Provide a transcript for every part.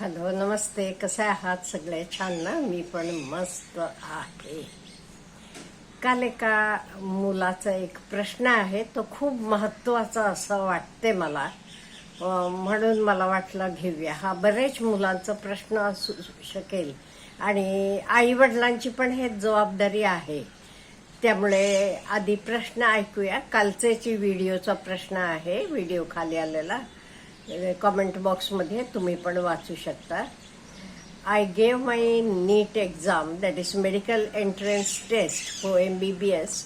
Hello नमस्ते. कसे आहात सगळे? छान ना? मी पण मस्त आहे. काल एका मुलाचा एक प्रश्न आहे. तो खूप महत्त्वाचा असं वाटते मला. म्हणून मला वाटलं घेऊया. हा बरेच मुलांचा प्रश्न असू शकेल. आणि आई वडिलांची पण हे जबाबदारी आहे. त्यामुळे आधी प्रश्न ऐकूया. कालचेची व्हिडिओचा प्रश्न आहे व्हिडिओ खाली आलेला कमेंट बॉक्समध्ये तुम्ही पण वाचू शकता I gave my NEET exam that is medical entrance test for M B B S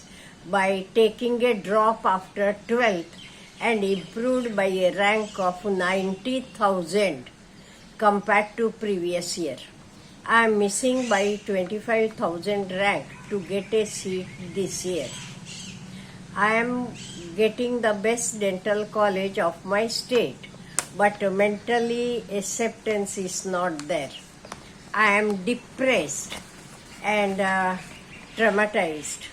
by taking a drop after twelfth and improved by a rank of ninety thousand compared to previous year. I am missing by 25,000 rank to get a seat this year. I am getting the best dental college of my state, but mentally acceptance is not there. I am depressed and uh, traumatized.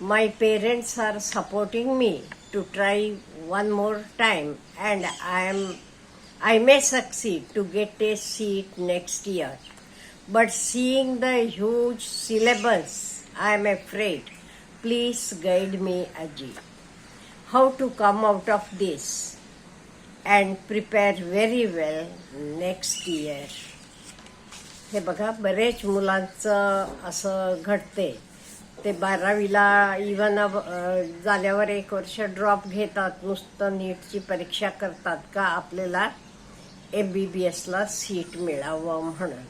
My parents are supporting me to try one more time, and I am I may succeed to get a seat next year. But seeing the huge syllabus, I am afraid. Please guide me, Aji. How to come out of this and prepare very well next year हे बघा बरेच मुलांचं असं घडते ते बारावीला even झाल्यावर एक वर्ष ड्रॉप घेतात नुसतं नीटची परीक्षा करतात का आपल्याला एम बी बी एसला सीट मिळावं म्हणून.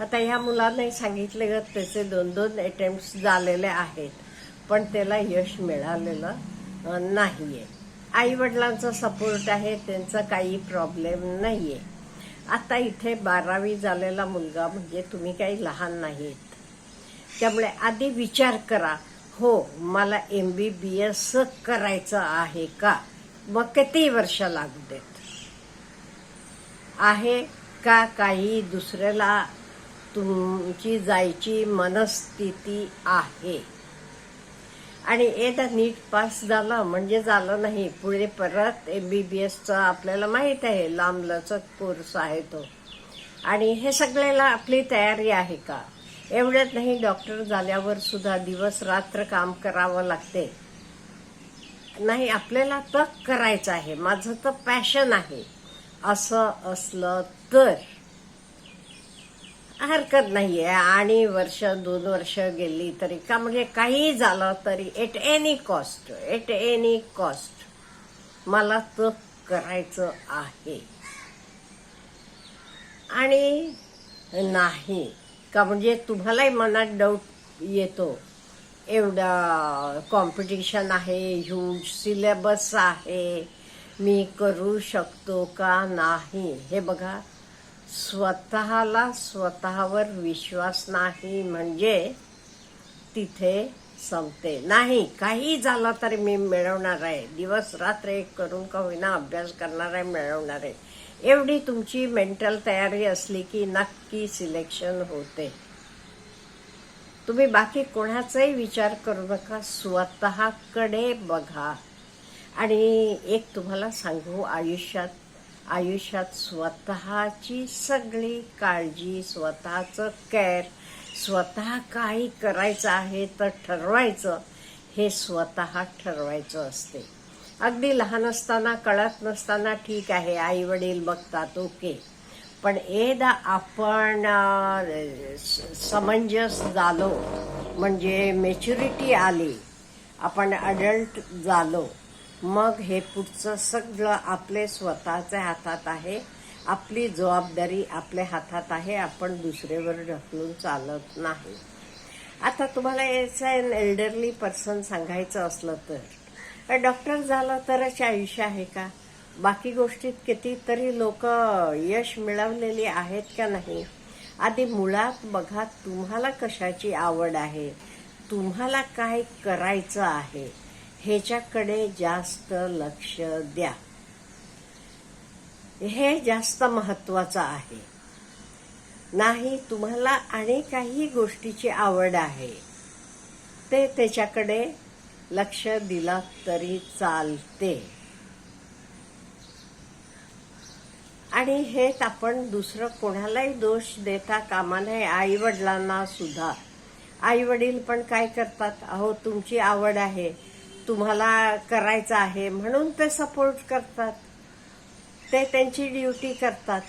आता ह्या मुलांनाही सांगितले ग त्याचे दोन दोन अटेम्प्ट झालेले आहेत पण त्याला यश मिळालेलं नाही आहे आई वडिलांचा सपोर्ट आहे त्यांचा काही प्रॉब्लेम नाही आहे आता इथे बारावी झालेला मुलगा म्हणजे तुम्ही काही लहान नाहीत. त्यामुळे आधी विचार करा हो मला एम बी बी एस करायचं आहे का? मग किती वर्ष लागू देत? आहे का काही दुसऱ्याला तुमची जायची मनस्थिती आहे? आणि एकदा नीट पास झालं म्हणजे झालं नाही. पुढे परत एम बी बी एसचा आपल्याला माहीत आहे लांब लचक कोर्स आहे तो. आणि हे सगळ्याला आपली तयारी आहे का? एवढ्यात नाही डॉक्टर झाल्यावर सुद्धा दिवस रात्र काम करावं लागते. नाही आपल्याला तर करायचं आहे. माझं तर पॅशन आहे. असं असलं तर. हरकत नाहीये. आणि वर्ष दोन वर्ष गेली तरी का म्हणजे काही झालं तरी at any cost at any cost मला तो करायचं आहे. आणि नाही. का म्हणजे तुम्हालाही मनात डाऊट येतो. एवढा कॉम्पिटिशन आहे ह्यूज सिलेबस आहे. मी करू शकतो का नाही? हे बघा. स्वतःला स्वतःवर विश्वास नाही म्हणजे तिथे संपते नाही. काही झालं तरी मी मिळवणार आहे. दिवस रात्र एक करून का होईना अभ्यास करणार आहे मिळवणार आहे. एवढी तुमची मेंटल तयारी असली की नक्की सिलेक्शन होते. तुम्ही बाकी कोणाचाही विचार करू नका. स्वतःकडे बघा. आणि एक तुम्हाला सांगू आयुष्यात आयुष्यात स्वतःची सगळी काळजी स्वतःचं केअर स्वतः काही करायचं आहे तर ठरवायचं. हे स्वतः ठरवायचं असते. अगदी लहान असताना कळत नसताना ठीक आहे आई वडील बघतात ओके. पण एकदा आपण स- समंजस झालो म्हणजे मेच्युरिटी आली आपण अडल्ट झालो मग हे पुढचं सगळं आपले स्वतःच्या हातात आहे. आपली जबाबदारी आपल्या हातात आहे. आपण दुसरेवर ढकलून चालत नाही. आता तुम्हाला एन एल्डरली पर्सन सांगायचं असलं तर डॉक्टर झालं तरच आयुष्य आहे का? बाकी गोष्टीत कितीतरी लोक यश मिळवलेली आहेत का नाही? आधी मुळात बघा तुम्हाला कशाची आवड आहे. तुम्हाला काय करायचं आहे? ह्याच्याकडे जास्त लक्ष द्या. हे जास्त महत्वाचं आहे. नाही तुम्हाला आणि काही गोष्टीची आवड आहे. ते त्याच्याकडे लक्ष दिलं तरी चालते. आणि हेच आपण दुसरं कोणालाही दोष देता कामा नये. आई वडिलांना सुद्धा. आई वडील पण काय करतात? अहो तुमची आवड आहे. तुम्हाला करायचं आहे म्हणून ते सपोर्ट करतात. ते त्यांची ड्युटी करतात.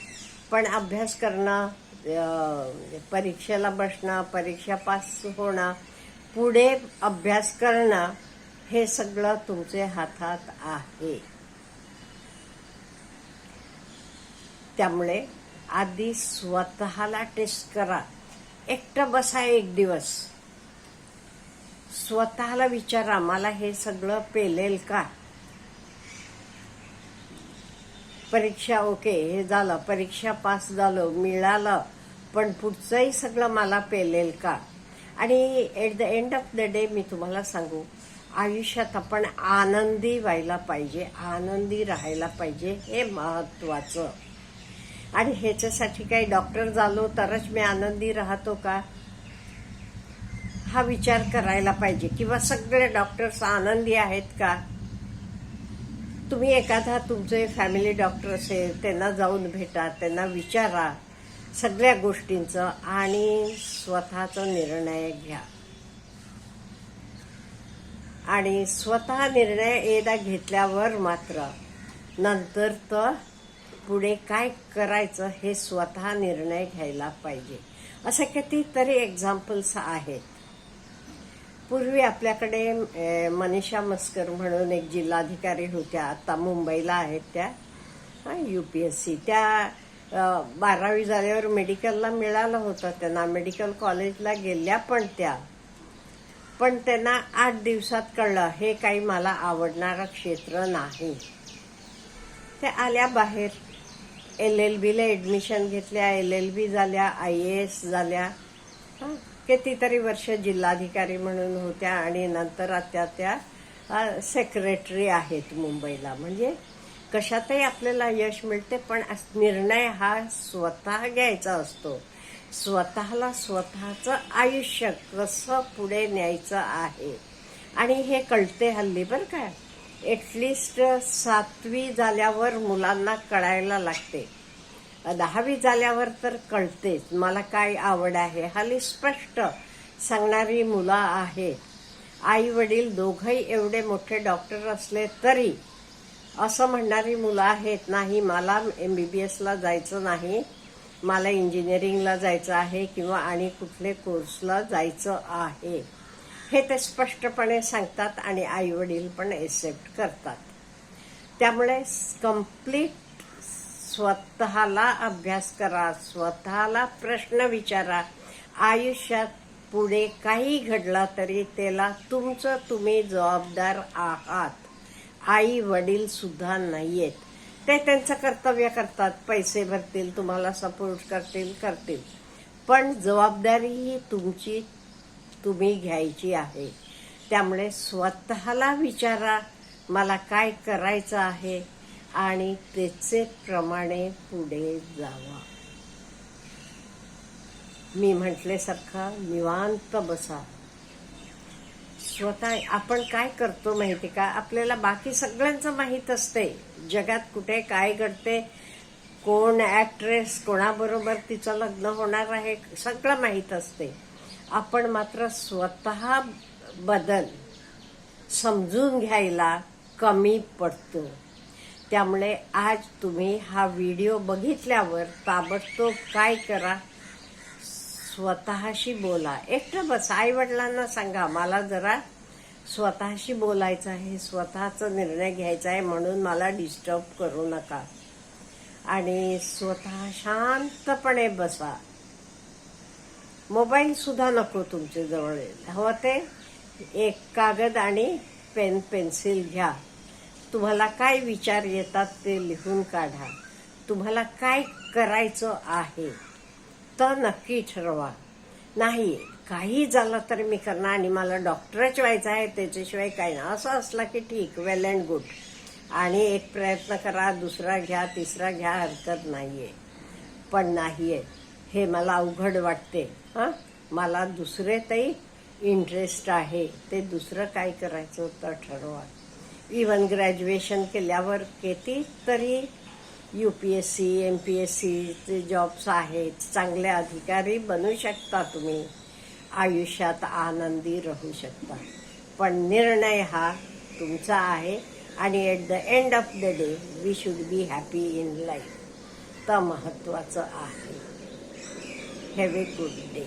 पण अभ्यास करणं परीक्षेला बसणं परीक्षा पास होणं पुढे अभ्यास करणं हे सगळं तुमच्या हातात आहे. त्यामुळे आधी स्वतःला टेस्ट करा. एकटं बसा एक दिवस. स्वतःला विचारा मला हे सगळं पेलेल का? परीक्षा ओके हे झालं परीक्षा पास झालं मिळालं पण पुढचंही सगळं मला पेलेल का? आणि at the end of the day मी तुम्हाला सांगू आयुष्यात आपण आनंदी व्हायला पाहिजे आनंदी राहायला पाहिजे हे महत्वाचं आणि ह्याच्यासाठी काही डॉक्टर झालो तरच मी आनंदी राहतो का? हा विचार करायला पाहिजे. किंवा सगळे डॉक्टर्स आनंदी आहेत का? तुम्ही एखादा तुमचे फॅमिली डॉक्टर असेल त्यांना जाऊन भेटा त्यांना विचारा सगळ्या गोष्टींचं आणि स्वतःचा निर्णय घ्या. आणि स्वतः निर्णय एकदा घेतल्यावर मात्र नंतर तर पुढे काय करायचं हे स्वतः निर्णय घ्यायला पाहिजे. असे कितीतरी एक्झाम्पल्स आहेत. पूर्वी आपल्याकडे मनीषा मस्कर म्हणून एक जिल्हाधिकारी होत्या. आता मुंबईला आहेत त्या. यू पी एस सी त्या बारावी झाल्यावर मेडिकलला मिळालं होतं. त्यांना मेडिकल कॉलेजला गेल्या पण त्या. पण त्यांना आठ दिवसात कळलं हे काही मला आवडणारं क्षेत्र नाही. त्या आल्या बाहेर. एल एल बीला ऍडमिशन घेतल्या एल एल बी झाल्या आय ए एस झाल्या. हां कितीतरी वर्ष जिल्हाधिकारी म्हणून होत्या आणि नंतर आता त्या सेक्रेटरी आहेत मुंबईला. म्हणजे कशातही आपल्याला यश मिळते पण निर्णय हा स्वतः घ्यायचा असतो. स्वतःला स्वतःचं आयुष्य कसं पुढे न्यायचं आहे? आणि हे कळते हल्ली बरं का. एटलिस्ट सातवी झाल्यावर मुलांना कळायला लागते. दहावी झाल्यावर तर कळतेच. मला काय आवड आहे? हल्ली स्पष्ट सांगणारी मुलं आहेत आई वडील दोघंही एवढे मोठे डॉक्टर असले तरी असं म्हणणारी मुलं आहेत नाही मला एम बी बी एसला जायचं नाही. मला इंजिनिअरिंगला जायचं आहे किंवा आणि कुठले कोर्सला जायचं आहे. हे ते स्पष्टपणे सांगतात आणि आई वडील पण एक्सेप्ट करतात. त्यामुळे कंप्लीट स्वतःला अभ्यास करा स्वतःला प्रश्न विचारा. आयुष्यात पुढे काही घडला तरी त्याला तुमचं तुम्ही जबाबदार आहात. आई वडील सुद्धा नाहीयेत. ते त्यांचं कर्तव्य करतात. पैसे भरतील तुम्हाला सपोर्ट करतील करतील. पण जबाबदारी ही तुमची तुम्ही घ्यायची आहे. त्यामुळे स्वतःला विचारा मला काय करायचं आहे? आणि त्याचे प्रमाणे पुढे जावा. मी म्हटल्यासारखा निवांत बसा. स्वतः आपण काय करतो माहिती का? आपल्याला बाकी सगळ्यांचं माहीत असते. जगात कुठे काय घडते कोण ॲक्ट्रेस कोणाबरोबर तिचं लग्न होणार आहे सगळं माहीत असते. आपण मात्र स्वतः बदल समजून घ्यायला कमी पडतो. त्यामुळे आज तुम्ही हा व्हिडिओ बघितल्यावर ताबडतोब काय करा? स्वतःशी बोला. एकटं बस. आई वडिलांना सांगा मला जरा स्वतःशी बोलायचं आहे. स्वतःचा निर्णय घ्यायचा आहे म्हणून मला डिस्टर्ब करू नका. आणि स्वतः शांतपणे बसा. मोबाईल सुद्धा नको तुमच्या जवळ. हवं ते एक कागद आणि पेन पेन्सिल घ्या. तुम्हाला काय विचार येतात ते लिहून काढा. तुम्हाला काय करायचं आहे तर नक्की ठरवा. नाही काही झालं तर मी करणार आणि मला डॉक्टरच व्हायचं आहे त्याच्याशिवाय काही नाही. असं असलं की ठीक वेल अँड गुड आणि एक प्रयत्न करा दुसरा घ्या तिसरा घ्या हरकत नाही आहे पण नाही आहे हे मला अवघड वाटते. हां? मला दुसरे तरी इंटरेस्ट आहे. ते दुसरं काय करायचं तर ठरवा. इवन ग्रॅज्युएशन केल्यावर किती तरी U P S C M P S सीचे जॉब्स आहेत. चांगले अधिकारी बनू शकता तुम्ही. आयुष्यात आनंदी राहू शकता. पण निर्णय हा तुमचा आहे आणि at the end of the day we should be happy in life तर महत्त्वाचं आहे. Have a good day